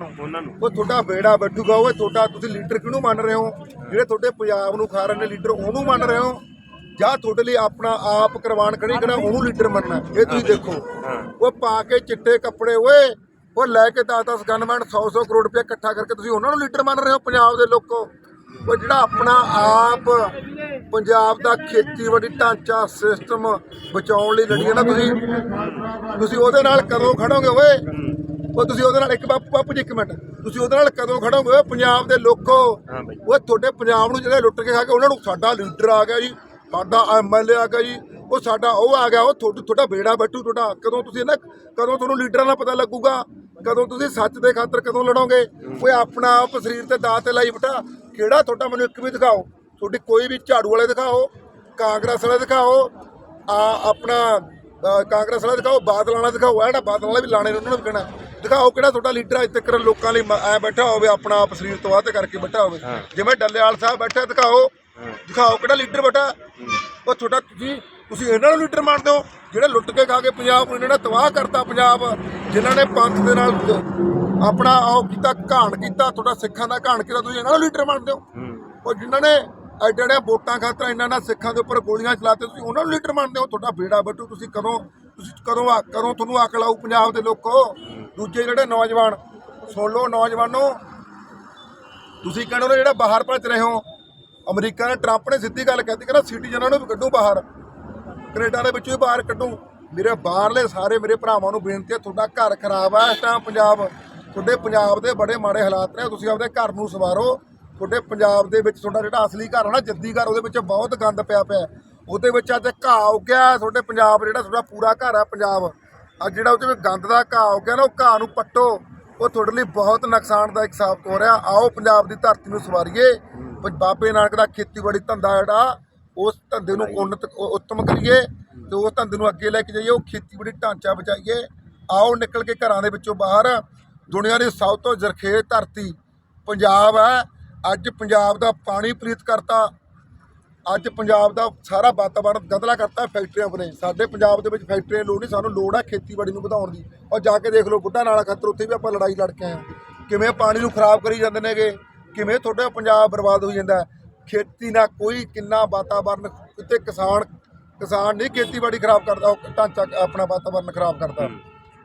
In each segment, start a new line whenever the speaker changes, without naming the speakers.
ਉਹਨਾਂ ਨੂੰ।
ਉਹ ਤੁਹਾਡਾ ਬੇੜਾ ਬੈਠੂਗਾ ਓਏ ਤੁਹਾਡਾ ਤੁਸੀਂ ਲੀਡਰ ਕਿਹਨੂੰ ਮੰਨ ਰਹੇ ਹੋ? ਜਿਹੜੇ ਤੁਹਾਡੇ ਪੰਜਾਬ ਨੂੰ ਖਾ ਰਹੇ ਨੇ ਲੀਡਰ ਉਹਨੂੰ ਮੰਨ ਰਹੇ ਹੋ? ਜਾਂ ਤੁਹਾਡੇ ਲਈ ਆਪਣਾ ਆਪ ਕਰਵਾਨ ਖੜੀ ਕਿਹੜਾ ਉਹਨੂੰ ਲੀਡਰ ਮੰਨਣਾ ਇਹ ਤੁਸੀਂ ਦੇਖੋ। ਉਹ ਪਾ ਕੇ ਚਿੱਟੇ ਕੱਪੜੇ ਓਏ ਉਹ ਲੈ ਕੇ 10-10 ਗਨਮੈਨ 100-100 ਕਰੋੜ ਰੁਪਏ ਇਕੱਠਾ ਕਰਕੇ ਤੁਸੀਂ ਉਹਨਾਂ ਨੂੰ ਲੀਡਰ ਮੰਨ ਰਹੇ ਹੋ ਪੰਜਾਬ ਦੇ ਲੋਕੋ? ਉਹ ਜਿਹੜਾ ਆਪਣਾ ਆਪ ਪੰਜਾਬ ਦਾ ਖੇਤੀਬਾੜੀ ਢਾਂਚਾ ਸਿਸਟਮ ਬਚਾਉਣ ਲਈ ਲੜੀ ਹੈ ਨਾ ਤੁਸੀਂ? ਤੁਸੀਂ ਉਹਦੇ ਨਾਲ ਕਦੋਂ ਖੜੋਗੇ ਓਏ? ਉਹ ਤੁਸੀਂ ਉਹਦੇ ਨਾਲ ਇੱਕ ਬਾਪੂ ਬਾਪੂ ਜੀ ਇੱਕ ਮਿੰਟ। ਤੁਸੀਂ ਉਹਦੇ ਨਾਲ ਕਦੋਂ ਖੜੋਗੇ ਪੰਜਾਬ ਦੇ ਲੋਕੋ। ਉਹ ਤੁਹਾਡੇ ਪੰਜਾਬ ਨੂੰ ਜਿਹੜੇ ਲੁੱਟ ਕੇ ਖਾ ਕੇ ਉਹਨਾਂ ਨੂੰ ਸਾਡਾ ਲੀਡਰ ਆ ਗਿਆ ਜੀ ਸਾਡਾ ਐਮਐਲਏ ਆ ਗਿਆ ਜੀ ਉਹ ਸਾਡਾ ਉਹ ਆ ਗਿਆ ਉਹ ਤੁਹਾਡਾ ਤੁਹਾਡਾ ਬੇੜਾ ਬੈਠੂ ਤੁਹਾਡਾ ਕਦੋਂ ਤੁਸੀਂ ਨਾ ਕਦੋਂ ਤੁਹਾਨੂੰ ਲੀਡਰਾਂ ਦਾ ਪਤਾ ਲੱਗੂਗਾ? ਕਦੋਂ ਤੁਸੀਂ ਸੱਚ ਦੇ ਖਾਤਰ ਕਦੋਂ ਲੜੋਗੇ? ਓਏ ਆਪਣਾ ਆਪ ਸਰੀਰ ਤੇ ਦਾਅ ਤੇ ਲਾਈ ਬਟਾ ਕਿਹੜਾ ਤੁਹਾਡਾ ਮੈਨੂੰ ਇੱਕ ਵੀ ਦਿਖਾਓ? ਤੁਹਾਡੀ ਕੋਈ ਵੀ ਝਾੜੂ ਵਾਲੇ ਦਿਖਾਓ ਕਾਂਗਰਸ ਵਾਲੇ ਦਿਖਾਓ ਆ ਆਪਣਾ ਕਾਂਗਰਸ ਵਾਲਾ ਦਿਖਾਓ ਬਾਦਲ ਵਾਲਾ ਦਿਖਾਓ ਇਹ ਜਿਹੜਾ ਬਾਦਲ ਵਾਲਾ ਵੀ ਲਾਣੇ ਨੇ ਉਹਨਾਂ ਨੂੰ ਵੀ ਕਹਿਣਾ। ਦਿਖਾਓ ਕਿਹੜਾ ਤੁਹਾਡਾ ਲੀਡਰ ਅੱਜ ਤੱਕ ਲੋਕਾਂ ਲਈ ਐ ਬੈਠਾ ਹੋਵੇ ਆਪਣਾ ਆਪ ਸਰੀਰ ਤੋਂ ਤੇ ਕਰਕੇ ਬੈਠਾ ਹੋਵੇ। ਜਿਵੇਂ ਡੱਲੇਵਾਲ ਸਾਹਿਬ ਬੈਠਾ ਦਿਖਾਓ। ਦਿਖਾਓ ਕਿਹੜਾ ਲੀਡਰ ਬੈਠਾ। ਉਹ ਤੁਹਾਡਾ ਤੁਸੀਂ ਤੁਸੀਂ ਇਹਨਾਂ ਨੂੰ ਲੀਡਰ ਮੰਨਦੇ ਹੋ? ਜਿਹੜੇ ਲੁੱਟ ਕੇ ਖਾ ਕੇ ਪੰਜਾਬ ਨੂੰ ਇਹਨਾਂ ਨੇ ਤਬਾਹ ਕਰਤਾ ਪੰਜਾਬ ਜਿਨ੍ਹਾਂ ਨੇ ਪੰਥ ਦੇ ਨਾਲ ਆਪਣਾ ਉਹ ਕੀਤਾ ਘਾਣ ਕੀਤਾ ਤੁਹਾਡਾ ਸਿੱਖਾਂ ਦਾ ਘਾਣ ਕੀਤਾ ਤੁਸੀਂ ਇਹਨਾਂ ਨੂੰ ਲੀਡਰ ਮੰਨਦੇ ਹੋ? ਉਹ ਜਿਨ੍ਹਾਂ ਨੇ ਐਡੇ ਐਡੇ ਵੋਟਾਂ ਖਾਤਰ ਇਹਨਾਂ ਨਾਲ ਸਿੱਖਾਂ ਦੇ ਉੱਪਰ ਗੋਲੀਆਂ ਚਲਾਤੇ ਤੁਸੀਂ ਉਹਨਾਂ ਨੂੰ ਲੀਡਰ ਮੰਨਦੇ ਹੋ? ਤੁਹਾਡਾ ਬੇੜਾ ਬੱਟੂ ਤੁਸੀਂ ਕਦੋਂ ਤੁਸੀਂ ਕਦੋਂ ਆ- ਕਦੋਂ ਤੁਹਾਨੂੰ ਅਕਲ ਆਊ ਪੰਜਾਬ ਦੇ ਲੋਕੋ? ਦੂਜੇ ਜਿਹੜੇ ਨੌਜਵਾਨ, ਸੁਣ ਲਓ ਨੌਜਵਾਨੋ, ਤੁਸੀਂ ਕਹਿੰਦੇ ਹੋ ਜਿਹੜਾ ਬਾਹਰ ਭੱਜ ਰਹੇ ਹੋ, ਅਮਰੀਕਾ ਨੇ ਟਰੰਪ ਨੇ ਸਿੱਧੀ ਗੱਲ ਕਹਿਤੀ ਕਹਿੰਦਾ ਸਿਟੀਜ਼ਨਾਂ ਨੂੰ ਵੀ ਕੱਢੂ ਬਾਹਰ, ਕੈਨੇਡਾ ਦੇ ਵਿੱਚੋਂ ਵੀ ਬਾਹਰ ਕੱਢੂ। ਮੇਰੇ ਬਾਹਰਲੇ ਸਾਰੇ ਮੇਰੇ ਭਰਾਵਾਂ ਨੂੰ ਬੇਨਤੀ ਹੈ, ਤੁਹਾਡਾ ਘਰ ਖਰਾਬ ਆ ਇਸ ਟਾਈਮ ਪੰਜਾਬ, ਤੁਹਾਡੇ ਪੰਜਾਬ ਦੇ ਬੜੇ ਮਾੜੇ ਹਾਲਾਤ ਨੇ, ਤੁਸੀਂ ਆਪਦੇ ਘਰ ਨੂੰ ਸਵਾਰੋ। ਤੁਹਾਡੇ ਪੰਜਾਬ ਦੇ ਵਿੱਚ ਤੁਹਾਡਾ ਜਿਹੜਾ ਅਸਲੀ ਘਰ ਹੈ ਨਾ, ਜੱਦੀ ਘਰ, ਉਹਦੇ ਵਿੱਚ ਬਹੁਤ ਗੰਦ ਪਿਆ ਪਿਆ ਉਹਦੇ ਵਿੱਚ ਅੱਜ ਘਾਹ ਉੱਗਿਆ, ਤੁਹਾਡੇ ਪੰਜਾਬ ਜਿਹੜਾ ਤੁਹਾਡਾ ਪੂਰਾ ਘਰ ਹੈ ਪੰਜਾਬ। ਅੱਜ ਜਿਹੜਾ ਉਹਦੇ ਵਿੱਚ ਗੰਦ ਦਾ ਘਾਹ ਉੱਗਿਆ ਨਾ ਉਹ ਘਾਹ ਨੂੰ ਪੱਟੋ। ਉਹ ਤੁਹਾਡੇ ਲਈ ਬਹੁਤ ਨੁਕਸਾਨਦਾਇਕ ਸਾਬਤ ਹੋ ਰਿਹਾ। ਆਓ ਪੰਜਾਬ ਦੀ ਧਰਤੀ ਨੂੰ ਸਵਾਰੀਏ। ਬਾਬੇ ਨਾਨਕ ਦਾ ਖੇਤੀਬਾੜੀ ਧੰਦਾ ਜਿਹੜਾ ਉਸ ਧੰਦੇ ਨੂੰ ਉન્નਤ ਉ- ਉੱਤਮ ਕਰੀਏ ਤੇ ਉਸ ਧੰਦੇ ਨੂੰ ਅੱਗੇ ਲੈ ਕੇ ਜਾਈਏ। ਉਹ ਖੇਤੀਬਾੜੀ ਢਾਂਚਾ ਬਚਾਈਏ। ਆਓ ਨਿਕਲ ਕੇ ਘਰਾਂ ਦੇ ਵਿੱਚੋਂ ਬਾਹਰ। ਦੁਨੀਆ ਦੀ ਸਭ ਤੋਂ ਜ਼ਰਖੇਜ਼ ਧਰਤੀ ਪੰਜਾਬ ਹੈ। ਅੱਜ ਪੰਜਾਬ ਦਾ ਪਾਣੀ ਪਲੀਤ ਕਰਤਾ। ਅੱਜ ਪੰਜਾਬ ਦਾ ਸਾਰਾ ਵਾਤਾਵਰਣ ਗੰਦਲਾ ਕਰਤਾ ਫੈਕਟਰੀਆਂ ਬਣੇ ਸਾਡੇ ਪੰਜਾਬ ਦੇ ਵਿੱਚ ਫੈਕਟਰੀਆਂ ਦੀ ਲੋੜ ਨਹੀਂ ਸਾਨੂੰ ਲੋੜ ਹੈ ਖੇਤੀਬਾੜੀ ਨੂੰ ਵਧਾਉਣ ਦੀ। ਔਰ ਜਾ ਕੇ ਦੇਖ ਲਓ ਬੁੱਢਾ ਨਾਲਾ ਖੱਤਰ ਉੱਥੇ ਵੀ ਆਪਾਂ ਲੜਾਈ ਲੜ ਕੇ ਆਏ ਹਾਂ। ਕਿਵੇਂ ਪਾਣੀ ਨੂੰ ਖਰਾਬ ਕਰੀ ਜਾਂਦੇ ਨੇਗੇ ਕਿਵੇਂ ਤੁਹਾਡਾ ਪੰਜਾਬ ਬਰਬਾਦ ਹੋਈ ਜਾਂਦਾ। ਹੈ। ਖੇਤੀ ਨਾਲ ਕੋਈ ਕਿੰਨਾ ਵਾਤਾਵਰਣ ਤੇ ਕਿਸਾਨ ਕਿਸਾਨ ਨਹੀਂ ਖੇਤੀਬਾੜੀ ਖਰਾਬ ਕਰਦਾ ਉਹ ਢਾਂਚਾ ਆਪਣਾ ਵਾਤਾਵਰਣ ਖਰਾਬ ਕਰਦਾ।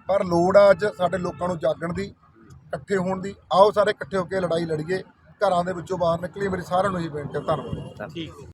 ਪਰ ਲੋੜ ਆ ਅੱਜ ਸਾਡੇ ਲੋਕਾਂ ਨੂੰ ਜਾਗਣ ਦੀ ਇਕੱਠੇ ਹੋਣ ਦੀ। ਆਓ ਸਾਰੇ ਇਕੱਠੇ ਹੋ ਕੇ ਲੜਾਈ ਲੜੀਏ। ਘਰਾਂ ਦੇ ਵਿੱਚੋਂ ਬਾਹਰ ਨਿਕਲੀਏ। ਮੇਰੀ ਸਾਰਿਆਂ ਨੂੰ ਹੀ ਬੇਨਤੀ ਹੈ। ਧੰਨਵਾਦ।
ਠੀਕ।